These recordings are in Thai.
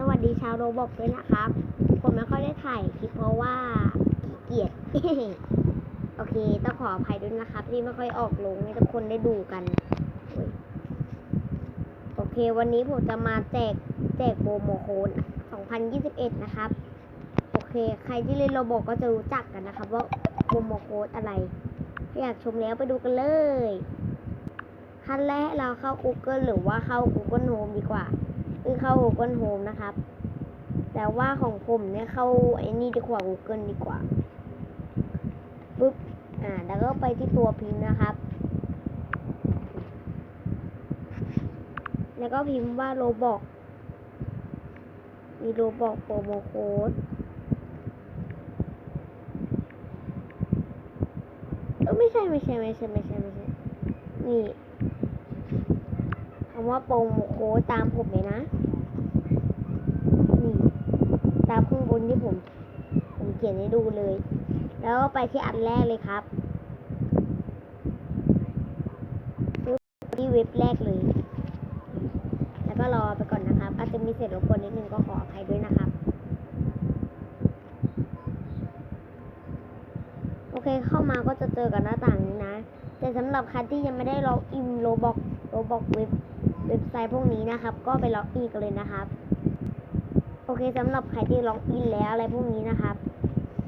สวัสดีชาวโรบอกด้วยนะครับ ผมไม่ค่อยได้ถ่ายคลิปเพราะว่าขี้เกียจโอเค ต้องขออภัยด้วยนะครับ ที่ไม่ค่อยออกลงให้ทุกคนได้ดูกัน โอเค วันนี้ผมจะมาแจกแจกโปรโมโคน2021 นะครับ โอเค ใครที่เล่นโรบอกก็จะรู้จักกันนะครับว่าโปรโมโค้ดอะไรถ้าอยากชมแล้วไปดูกันเลยขั้นแรกเราเข้า Google หรือว่าเข้า Google Home ดีกว่า คือเข้า Google Home นะครับ แต่ว่าของผมเนี่ยเข้าไอ้นี่ดีกว่า Google ดีกว่าปุ๊บอ่า แล้วก็ไปที่ตัวพิมพ์นะครับ แล้วก็พิมพ์ว่าโรบอกมีโรบอกโปรโมโค้ดเออไม่ใช่ไม่ใช่ไม่ใช่ไม่ใช่ไม่ใช่นี่ คำว่าโปรโมโค้ดตามผมเลยนะ นี่ ตามข้างบนที่ผม ผมเขียนให้ดูเลย แล้วก็ไปที่อันแรกเลยครับที่เว็บแรกเลย แล้วก็รอไปก่อนนะครับ อาจจะมีเสียงรบกวนนิดนึงก็ขออภัยด้วยนะครับ โอเคเข้ามาก็จะเจอกับหน้าต่างนี้นะ แต่สำหรับใครที่ยังไม่ได้ล็อกอินโรบอกโรบอกเว็บ เว็บไซต์พวกนี้นะครับ ก็ไปล็อกอินกันเลยนะครับ โอเคสำหรับใครที่ล็อกอินแล้วอะไรพวกนี้นะครับ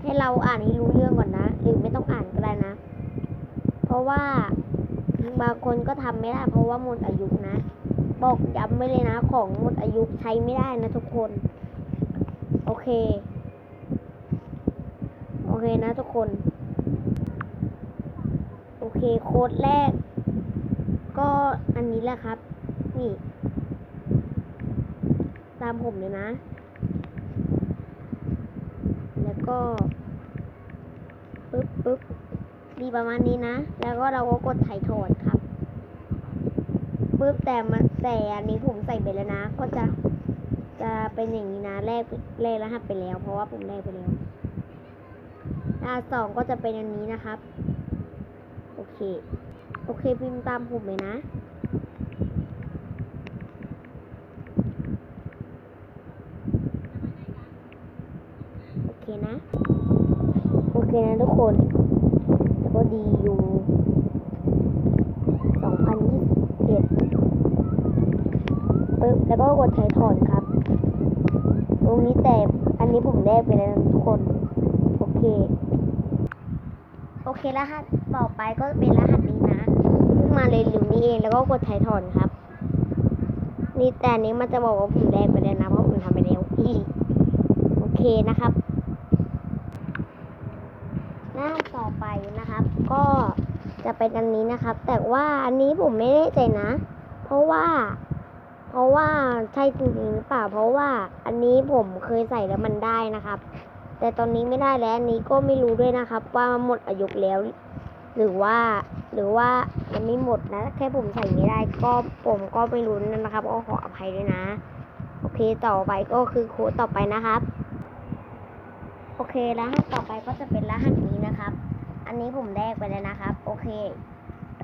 ให้เราอ่านให้รู้เรื่องก่อนนะ หรือไม่ต้องอ่านก็ได้นะ เพราะว่าบางคนก็ทำไม่ได้ เพราะว่าหมดอายุนะ บอกย้ำไว้เลยนะ ของหมดอายุใช้ไม่ได้นะทุกคน โอเค โอเคนะทุกคนโอเคโค้ดแรก ก็อันนี้แหละครับ นี่ ตามผมเลยนะ แล้วก็ปึ๊บปึ๊บดีประมาณนี้นะ แล้วก็เราก็กดถ่ายถอนครับปึ๊บแต่มันแต่อันนี้ผมใส่ไปแล้วนะ ก็จะจะเป็นอย่างนี้นะแรกแรกรหัสไปแล้ว เพราะว่าผมแรกไปแล้วรหัสสองก็จะเป็นอันนี้นะครับ โอเค โอเคพิมพ์ตามผมเลยนะ โอเค นะ โอเคนะทุกคน แล้วก็ดีอยู่2021ปึ๊บแล้วก็กดถ่ายถอนครับ ตรงนี้แต่อันนี้ผมแลกไปแล้วทุกคน โอเค โอเครหัสต่อไปก็เป็นรหัสนี้นะเพิ่งมาเลยหรือนี้เองแล้วก็กดถ่ายถอนครับ นี่แต่นี้มันจะบอกว่าผมแลกไปแล้วนะเพราะผมทำไปแล้วโอเคนะครับ หน้าต่อไปนะครับ ก็จะเป็นอันนี้นะครับ แต่ว่าอันนี้ผมไม่แน่ใจนะ เพราะว่า เพราะว่าใช่จริงๆหรือเปล่า เพราะว่าอันนี้ผมเคยใส่แล้วมันได้นะครับ แต่ตอนนี้ไม่ได้แล้วอันนี้ก็ไม่รู้ด้วยนะครับ ว่ามันหมดอายุแล้ว หรือว่า หรือว่ามันไม่หมดนะ แค่ผมใส่ไม่ได้ก็ผมก็ไม่รู้นะครับก็ขออภัยด้วยนะ โอเคต่อไปก็คือโค้ดต่อไปนะครับ โอเครหัสต่อไปก็จะเป็นรหัส นะครับ อันนี้ผมแลกไปแล้วนะครับ โอเค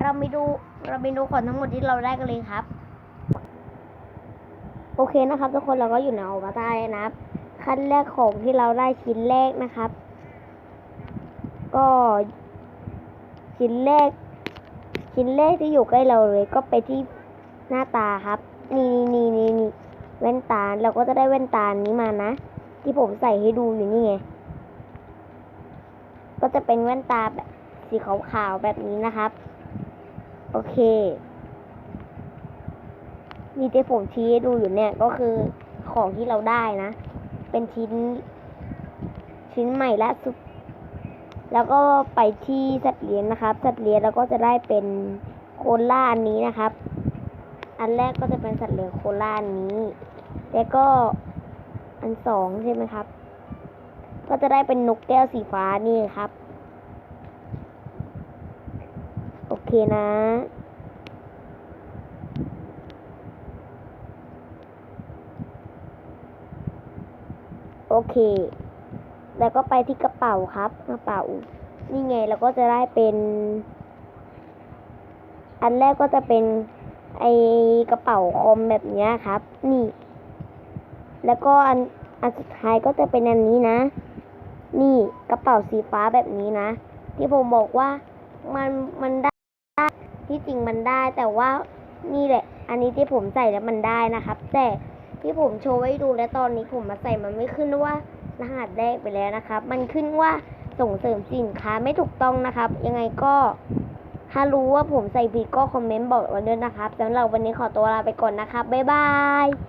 เราไปดูเราไปดูของทั้งหมดที่เราได้กันเลยครับ โอเคนะครับ ทุกคนเราก็อยู่ในอวตารนะครับ ขั้นแรกของที่เราได้ชิ้นแรกนะครับ ก็ชิ้นแรก ชิ้นแรกที่อยู่ใกล้เราเลย ก็ไปที่หน้าตาครับ นี่นี่นี่นี่แว่นตาเราก็จะได้แว่นตานี้มานะ ที่ผมใส่ให้ดูอยู่นี่ไง ก็จะเป็นแว่นตาแบบสีขาวๆแบบนี้นะครับ โอเคมีที่ผมชี้ให้ดูอยู่เนี่ยก็คือของที่เราได้นะ เป็นชิ้น ชิ้นใหม่ล่าสุดแล้วก็ไปที่สัตว์เลี้ยงนะครับ สัตว์เลี้ยงแล้วก็จะได้เป็นโคล่าอันนี้นะครับ อันแรกก็จะเป็นสัตว์เลี้ยงโคล่าอันนี้ แล้วก็อันสองใช่ไหมครับ ก็จะได้เป็นนกแก้วสีฟ้านี่ครับ โอเคนะ โอเค แล้วก็ไปที่กระเป๋าครับ กระเป๋า นี่ไงเราก็จะได้เป็น อันแรกก็จะเป็นไอกระเป๋าคอมแบบนี้ครับ นี่ แล้วก็อัน อันสุดท้ายก็จะเป็นอันนี้นะ นี่กระเป๋าสีฟ้าแบบนี้นะ ที่ผมบอกว่ามันมันได้ที่จริงมันได้แต่ว่านี่แหละ อันนี้ที่ผมใส่แล้วมันได้นะครับ แต่ที่ผมโชว์ไว้ดูแล้วตอนนี้ผมมาใส่มันไม่ขึ้นว่ารหัสแรกไปแล้วนะครับ มันขึ้นว่าส่งเสริมสินค้าไม่ถูกต้องนะครับ ยังไงก็ถ้ารู้ว่าผมใส่ผิดก็คอมเมนต์บอกไว้ด้วยนะครับสำหรับวันนี้ขอตัวลาไปก่อนนะครับบ๊ายบาย